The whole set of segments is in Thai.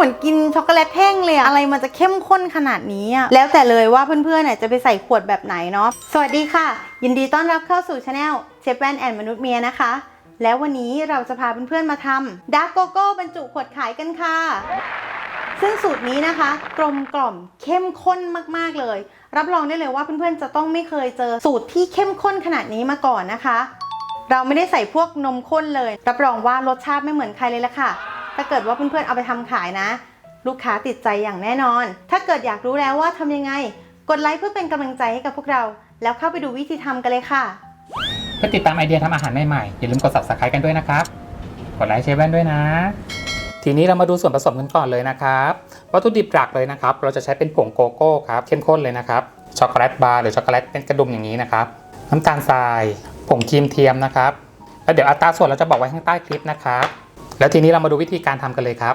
เหมือนกินช็อกโกแลตแท่งเลยอะอะไรมันจะเข้มข้นขนาดนี้อะแล้วแต่เลยว่าเพื่อนๆเนี่ยจะไปใส่ขวดแบบไหนเนาะสวัสดีค่ะ ยินดีต้อนรับเข้าสู่ช anel เชฟแวนแอนมนุษย์เมียนะคะ แล้ววันนี้เราจะพาเพื่อนๆมาทำดาร์กโกโก้บรรจุขวดขายกันค่ะ ซึ่งสูตรนี้นะคะ กลมกล่อมเข้มข้นมากๆเลย รับรองได้เลยว่าเพื่อนๆจะต้องไม่เคยเจอสูตรที่เข้มข้นขนาดนี้มาก่อนนะคะ เราไม่ได้ใส่พวกนมข้นเลย รับรองว่ารสชาติไม่เหมือนใครเลยละค่ะ ถ้าเกิดว่าเพื่อนๆเอาไปทำขายนะ ลูกค้าติดใจอย่างแน่นอน ถ้าเกิดอยากรู้แล้วว่าทำยังไง กดไลค์เพื่อเป็นกำลังใจให้กับพวกเรา แล้วเข้าไปดูวิธีทำกันเลยค่ะเพื่อติดตามไอเดียทำอาหารใหม่ๆอย่าลืมกด subscribe กันด้วยนะครับกดไลค์เชฟแว่นด้วยนะ ทีนี้เรามาดูส่วนผสมกันก่อนเลยนะครับวัตถุดิบหลักเลยนะครับ เราจะใช้เป็นผงโกโก้ครับเข้มข้นเลยนะครับช็อกโกแลตบาร์หรือช็อกโกแลตเป็นกระดุมอย่างนี้นะครับน้ำตาลทราย ผงครีมเทียมนะครับแล้วเดี๋ยวอัตราส่วนเราจะบอกไว้ข้างใต้คลิปนะครับ แล้วทีนี้เรามาดูวิธีการทำกันเลยครับ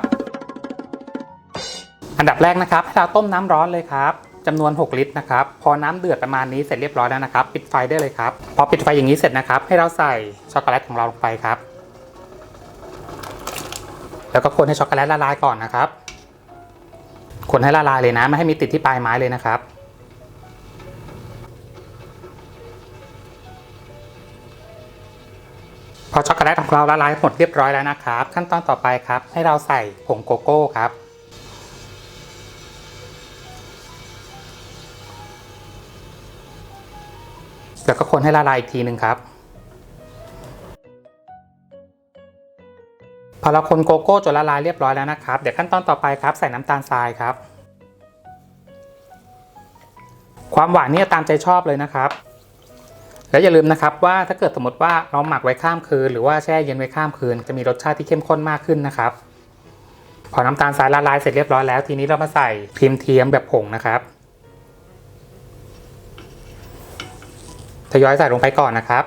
อันดับแรกนะครับให้เราต้มน้ำร้อนเลยครับจำนวน 6 ลิตรนะครับพอน้ำเดือดประมาณนี้เสร็จเรียบร้อยแล้วนะครับ ปิดไฟได้เลยครับ พอปิดไฟอย่างนี้เสร็จนะครับ ให้เราใส่ช็อกโกแลตของเราลงไปครับ แล้วก็คนให้ช็อกโกแลตละลายก่อนนะครับ คนให้ละลายเลยนะไม่ให้มีติดที่ปลายไม้เลยนะครับ ช็อกโกแลตของเราละลายหมดเรียบร้อยแล้วนะครับ ขั้นตอนต่อไปครับ ให้เราใส่ผงโกโก้ครับ แล้วก็คนให้ละลายอีกทีหนึ่งครับ พอเราคนโกโก้จนละลายเรียบร้อยแล้วนะครับ เดี๋ยวขั้นตอนต่อไปครับ ใส่น้ำตาลทรายครับ ความหวานนี่ตามใจชอบเลยนะครับ แล้วอย่าลืมนะครับว่าถ้าเกิดสมมติว่าเราหมักไว้ข้ามคืน หรือว่าแช่เย็นไว้ข้ามคืน จะมีรสชาติที่เข้มข้นมากขึ้นนะครับ พอน้ำตาลทรายละลายเสร็จเรียบร้อยแล้ว ทีนี้เรามาใส่ครีมเทียมแบบผงนะครับทยอยใส่ลงไปก่อนนะครับ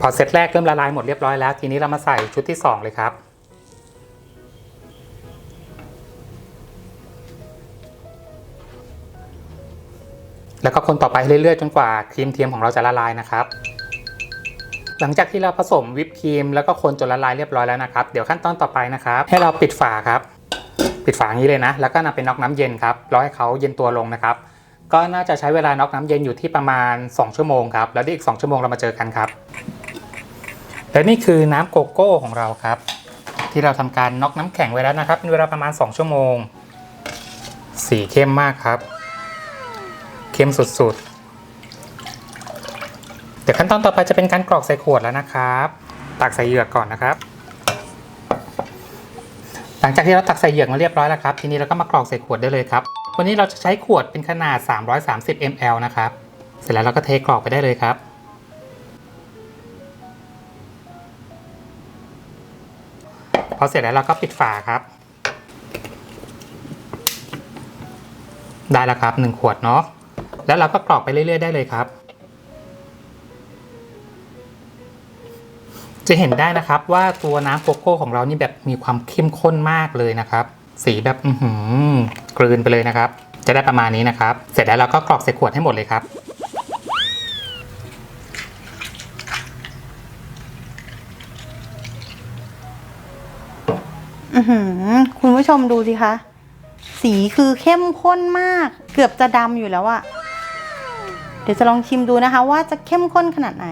พอเซตแรกเริ่มละลายหมดเรียบร้อยแล้ว ทีนี้เรามาใส่ชุดที่ 2 เลยครับ แล้วก็คนต่อไปเรื่อยๆ จนกว่าครีมเทียมของเราจะละลายนะครับ หลังจากที่เราผสมวิปครีมแล้วก็คนจนละลายเรียบร้อยแล้วนะครับ เดี๋ยวขั้นตอนต่อไปนะครับ ให้เราปิดฝาครับ ปิดฝาอย่างนี้เลยนะ แล้วก็นำไปน็อกน้ำเย็นครับรอให้เขาเย็นตัวลงนะครับ ก็น่าจะใช้เวลาน็อกน้ำเย็นอยู่ที่ประมาณ 2 ชั่วโมงครับ แล้วเดี๋ยวอีก 2 ชั่วโมงเรามาเจอกันครับ และนี่คือน้ำโกโก้ของเราครับ ที่เราทำการน็อกน้ำแข็งไว้แล้วนะครับ เป็นเวลาประมาณ 2 ชั่วโมง สีเข้มมากครับ เข้มสุดๆ เดี๋ยวขั้นตอนต่อไปจะเป็นการกรอกใส่ขวดแล้วนะครับ ตักใส่เหยือกก่อนนะครับ หลังจากที่เราตักใส่เหยือกมาเรียบร้อยแล้วครับ ทีนี้เราก็มากรอกใส่ขวดได้เลยครับ วันนี้เราจะใช้ขวดเป็นขนาด 330 ml นะครับ เสร็จแล้วเราก็เทกรอกไปได้เลยครับพอเสร็จแล้วเราก็ปิดฝาครับ ได้แล้วครับ 1 ขวดเนาะ แล้วเราก็กรอกไปเรื่อย ๆ ได้เลยครับ จะเห็นได้นะครับว่าตัวน้ำโกโก้ของเรานี่แบบมีความเข้มข้นมากเลยนะครับ สีแบบอืกลืนไปเลยนะครับ จะได้ประมาณนี้นะครับ เสร็จแล้วเราก็กรอกใส่ขวดให้หมดเลยครับอือหือคุณผู้ชมดูสิคะ สีคือเข้มข้นมาก เกือบจะดำอยู่แล้วอะ ดี๋ยวจะลองชิมดูนะคะว่าจะเข้มข้นขนาดไหน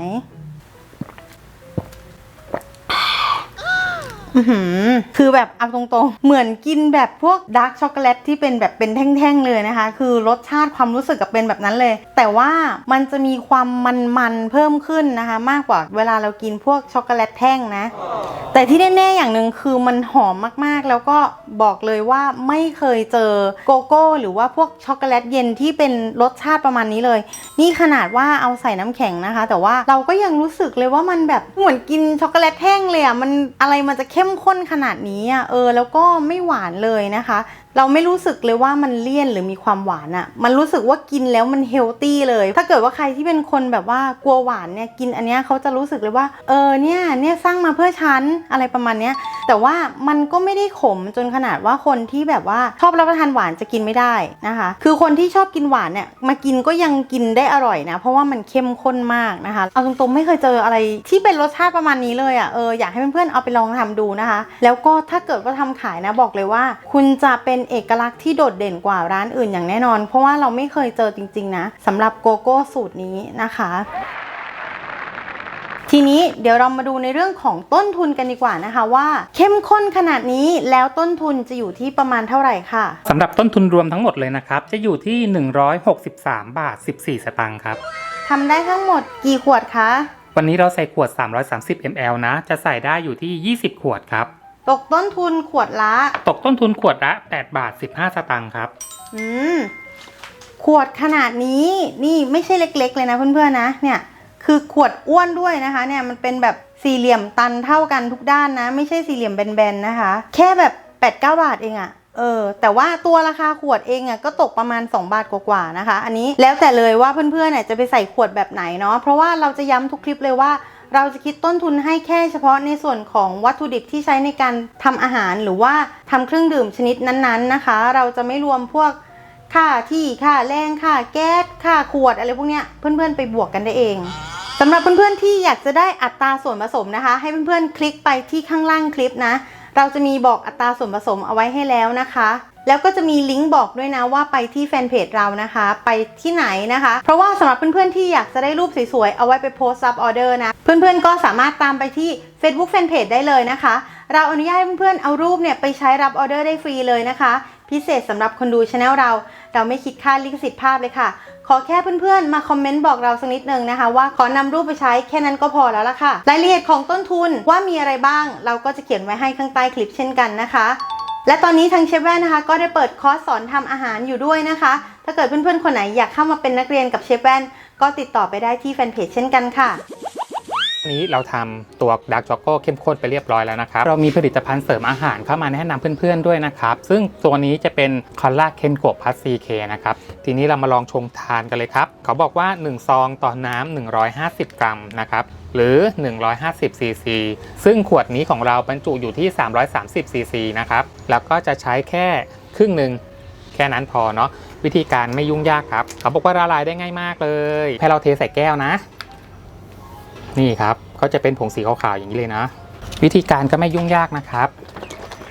คือแบบเอาตรงๆ เหมือนกินแบบพวกดาร์กช็อกโกแลตที่เป็นแบบเป็นแท่งๆเลยนะคะ คือรสชาติความรู้สึกกับเป็นแบบนั้นเลย แต่ว่ามันจะมีความมันๆเพิ่มขึ้นนะคะ มากกว่าเวลาเรากินพวกช็อกโกแลตแท่งนะ แต่ที่แน่ๆอย่างหนึ่งคือมันหอมมากๆ แล้วก็บอกเลยว่าไม่เคยเจอโกโก้ หรือว่าพวกช็อกโกแลตเย็นที่เป็นรสชาติประมาณนี้เลย นี่ขนาดว่าเอาใส่น้ำแข็งนะคะ แต่ว่าเราก็ยังรู้สึกเลยว่ามันแบบเหมือนกินช็อกโกแลตแท่งเลยอะมันอะไรมันจะเข้มข้นขนาดนี้อะเออแล้วก็ไม่หวานเลยนะคะ เราไม่รู้สึกเลยว่ามันเลี่ยนหรือมีความหวานอะ่ะมันรู้สึกว่ากินแล้วมันเฮลตี้เลย ถ้าเกิดว่าใครที่เป็นคนแบบว่ากลัวหวานเนี่ยกินอันเนี้ยเขาจะรู้สึกเลยว่า เออเนี่ยเนี่ยสร้างมาเพื่อฉันอะไรประมาณเนี้ยแต่ว่ามันก็ไม่ได้ขมจนขนาดว่าคนที่แบบว่าชอบรับประทานหวานจะกินไม่ได้นะคะ คือคนที่ชอบกินหวานเนี่ยมากินก็ยังกินได้อร่อยนะ เพราะว่ามันเข้มข้นมากนะคะ เอาตรงๆไม่เคยเจออะไรที่เป็นรสชาติประมาณนี้เลยอะ่ะเอออยากให้เพื่อนๆเอาไปลองทำดูนะคะ แล้วก็ถ้าเกิดว่าทำขายนะบอกเลยว่า คุณจะเป็นเอกลักษณ์ที่โดดเด่นกว่าร้านอื่นอย่างแน่นอน เพราะว่าเราไม่เคยเจอจริง ๆ นะสำหรับโกโก้สูตรนี้นะคะทีนี้เดี๋ยวเรามาดูในเรื่องของต้นทุนกันดีกว่านะคะว่า เข้มข้นขนาดนี้แล้วต้นทุนจะอยู่ที่ประมาณเท่าไหร่ค่ะสำหรับต้นทุนรวมทั้งหมดเลยนะครับ จะอยู่ที่ 163 บาท 14 สตางค์ครับทำได้ทั้งหมดกี่ขวดคะ วันนี้เราใส่ขวด 330 ml นะ จะใส่ได้อยู่ที่ 20 ขวดครับ ตกต้นทุนขวดละ ตกต้นทุนขวดละ 8 บาท 15 สตางค์ครับ อืม ขวดขนาดนี้นี่ไม่ใช่เล็ก ๆ เลยนะเพื่อนๆนะ เนี่ย คือขวดอ้วนด้วยนะคะ เนี่ยมันเป็นแบบสี่เหลี่ยมตันเท่ากันทุกด้านนะ ไม่ใช่สี่เหลี่ยมแบนๆนะคะ แค่แบบ8ปดเบาทเองอะเออแต่ว่าตัวราคาขวดเองอะก็ตกประมาณ 2 บาทกว่าๆนะคะ อันนี้แล้วแต่เลยว่าเพื่อนๆเนี่ยจะไปใส่ขวดแบบไหนเนาะเพราะว่าเราจะย้ำทุกคลิปเลยว่า เราจะคิดต้นทุนให้แค่เฉพาะในส่วนของวัตถุดิบที่ใช้ในการทำอาหารหรือว่าทำเครื่องดื่มชนิดนั้นๆนะคะ เราจะไม่รวมพวกค่าที่ค่าแรงค่าแก๊สค่าขวดอะไรพวกเนี้ยเพื่อนๆไปบวกกันได้เองสำหรับเพื่อนๆที่อยากจะได้อัตราส่วนผสมนะคะ ให้เพื่อนๆคลิกไปที่ข้างล่างคลิปนะ เราจะมีบอกอัตราส่วนผสมเอาไว้ให้แล้วนะคะ แล้วก็จะมีลิงก์บอกด้วยนะว่าไปที่แฟนเพจเรานะคะ ไปที่ไหนนะคะ เพราะว่าสำหรับเพื่อนๆที่อยากจะได้รูปสวยๆ เอาไว้ไปโพสซับออเดอร์นะ เพื่อนๆก็สามารถตามไปที่ Facebook Fanpage ได้เลยนะคะ เราอนุญาตให้เพื่อนๆเอารูปเนี่ยไปใช้รับออเดอร์ได้ฟรีเลยนะคะ พิเศษสำหรับคนดูช anel เรา เราไม่คิดค่าลิขสิทธิ์ภาพเลยค่ะ ขอแค่เพื่อนๆ มาคอมเมนต์บอกเราสักนิดนึงนะคะ ว่าขอนำรูปไปใช้แค่นั้นก็พอแล้วล่ะค่ะ รายละเอียดของต้นทุนว่ามีอะไรบ้าง เราก็จะเขียนไว้ให้ข้างใต้คลิปเช่นกันนะคะและตอนนี้ทางเชฟแว่นนะคะก็ได้เปิดคอร์สสอนทำอาหารอยู่ด้วยนะคะ ถ้าเกิดเพื่อนๆ คนไหนอยากเข้ามาเป็นนักเรียนกับเชฟแว่น ก็ติดต่อไปได้ที่แฟนเพจเช่นกันค่ะ นี้เราทำตัวดาร์กช็อกโกเข้มข้นไปเรียบร้อยแล้วนะครับ เรามีผลิตภัณฑ์เสริมอาหารเข้ามาแนะนำเพื่อนๆด้วยนะครับ ซึ่งตัวนี้จะเป็นคอลลาเคนโกพัสซีเคนะครับ ทีนี้เรามาลองชงทานกันเลยครับ เขาบอกว่า 1 ซองต่อน้ำ150 กรัมนะครับหรือ 150 ซีซี ซึ่งขวดนี้ของเราบรรจุอยู่ที่ 330 ซีซีนะครับ แล้วก็จะใช้แค่ครึ่งหนึ่งแค่นั้นพอเนาะวิธีการไม่ยุ่งยากครับ เขาบอกว่าละลายได้ง่ายมากเลย ให้เราเทใส่แก้วนะ นี่ครับ ก็จะเป็นผงสีขาวๆอย่างนี้เลยนะ วิธีการก็ไม่ยุ่งยากนะครับ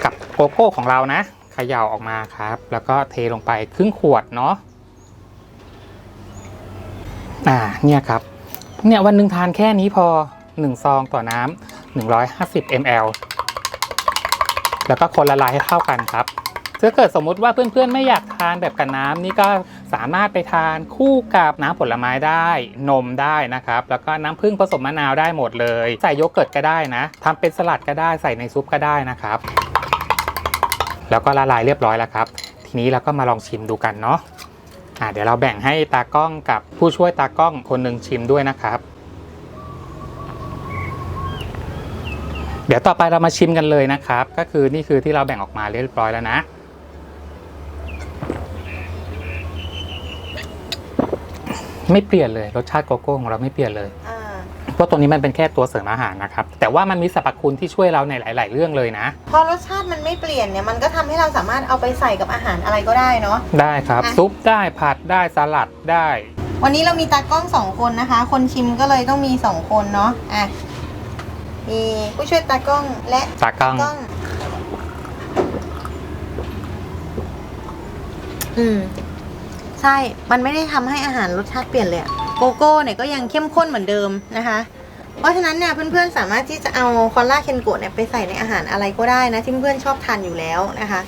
กับโกโก้ของเรานะเขย่าออกมาครับ แล้วก็เทลงไปครึ่งขวดเนาะอ่าเนี่ยครับเนี่ยวันหนึ่งทานแค่นี้พอ 1 ซองต่อน้ำ150 ml แล้วก็คนละลายให้เข้ากันครับถ้าเกิดสมมุติว่าเพื่อนๆไม่อยากทานแบบกับน้ำนี่ก็ สามารถไปทานคู่กับน้ำผลไม้ได้นมได้นะครับ แล้วก็น้ำผึ้งผสมมะนาวได้หมดเลย ใส่โยเกิร์ตก็ได้นะทำเป็นสลัดก็ได้ใส่ในซุปก็ได้นะครับ แล้วก็ละลายเรียบร้อยแล้วครับ ทีนี้เราก็มาลองชิมดูกันเนาะอ่าเดี๋ยวเราแบ่งให้ตากล้องกับผู้ช่วยตากล้องคนหนึ่งชิมด้วยนะครับเดี๋ยวต่อไปเรามาชิมกันเลยนะครับ ก็คือนี่คือที่เราแบ่งออกมาเรียบร้อยแล้วนะ ไม่เปลี่ยนเลยรสชาติโกโก้ของเราไม่เปลี่ยนเลยอ่าเพราะตัวนี้มันเป็นแค่ตัวเสริมอาหารนะครับแต่ว่ามันมีสรรพคุณที่ช่วยเราในหลาย ๆ เรื่องเลยนะ พอรสชาติมันไม่เปลี่ยนเนี่ยมันก็ทำให้เราสามารถเอาไปใส่กับอาหารอะไรก็ได้เนาะ ได้ครับ อะ ซุปได้ผัดได้สลัดได้ วันนี้เรามีตากล้องสองคนนะคะ คนชิมก็เลยต้องมีสองคนเนาะอะมีผู้ช่วยตากล้องและตากล้องกล้องอืม ใช่ มันไม่ได้ทำให้อาหารรสชาติเปลี่ยนเลยอะโกโก้เนี่ยก็ยังเข้มข้นเหมือนเดิมนะคะ เพราะฉะนั้นเนี่ยเพื่อนๆสามารถที่จะเอาคอลลาเคนโกะเนี่ยไปใส่ในอาหารอะไรก็ได้นะที่เพื่อนๆชอบทานอยู่แล้วนะคะ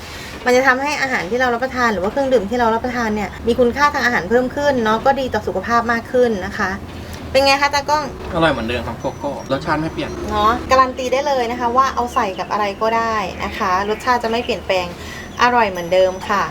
มันจะทำให้อาหารที่เรารับประทานหรือว่าเครื่องดื่มที่เรารับประทานเนี่ยมีคุณค่าทางอาหารเพิ่มขึ้นเนาะก็ดีต่อสุขภาพมากขึ้นนะคะเป็นไงคะตากล้อง อร่อยเหมือนเดิมครับโกโก้รสชาติไม่เปลี่ยนเนาะการันตีได้เลยนะคะ ว่าเอาใส่กับอะไรก็ได้นะคะ รสชาติจะไม่เปลี่ยนแปลงอร่อยเหมือนเดิมค่ะ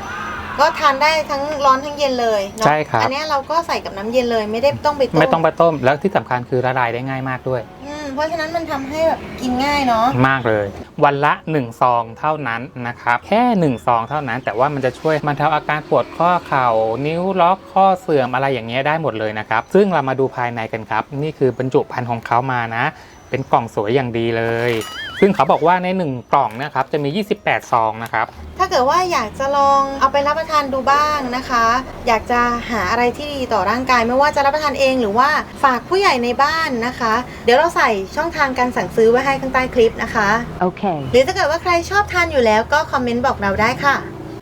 ก็ทานได้ทั้งร้อนทั้งเย็นเลยเนาะใช่ครับ อันเนี้ยเราก็ใส่กับน้ำเย็นเลยไม่ได้ต้องไปต้มไม่ต้องไปต้มแล้วที่สำคัญคือละลายได้ง่ายมากด้วย อืมเพราะฉะนั้นมันทำให้แบบกินง่ายเนาะมากเลย วันละ 1 ซองเท่านั้นนะครับ แค่ 1 ซองเท่านั้น แต่ว่ามันจะช่วยบรรเทาอาการปวดข้อเข่า นิ้วล็อกข้อเสื่อมอะไรอย่างเงี้ยได้หมดเลยนะครับ ซึ่งเรามาดูภายในกันครับ นี่คือบรรจุภัณฑ์ของเขามานะ เป็นกล่องสวยอย่างดีเลย ซึ่งเขาบอกว่าใน 1 กล่องเนะครับจะมี 28 ซองนะครับ ถ้าเกิดว่าอยากจะลองเอาไปรับประทานดูบ้างนะคะ อยากจะหาอะไรที่ดีต่อร่างกาย ไม่ว่าจะรับประทานเองหรือว่าฝากผู้ใหญ่ในบ้านนะคะ เดี๋ยวเราใส่ช่องทางการสั่งซื้อไว้ให้ข้างใต้คลิปนะคะ Okay. หรือถ้าเกิดว่าใครชอบทานอยู่แล้วก็คอมเมนต์บอกเราได้ค่ะ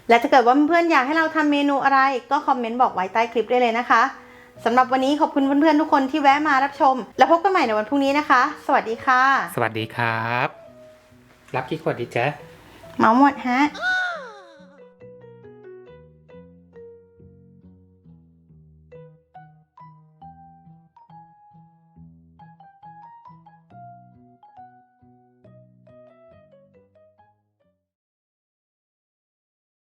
และถ้าเกิดว่าเพื่อนๆอยากให้เราทำเมนูอะไร ก็คอมเมนต์บอกไว้ใต้คลิปได้เลยนะคะสำหรับวันนี้ขอบคุณเพื่อนๆทุกคนที่แวะมารับชม แล้วพบกันใหม่ในวันพรุ่งนี้นะคะ สวัสดีค่ะ สวัสดีครับ รับกี่ขวดดีจ๊ะเมาหมดฮะ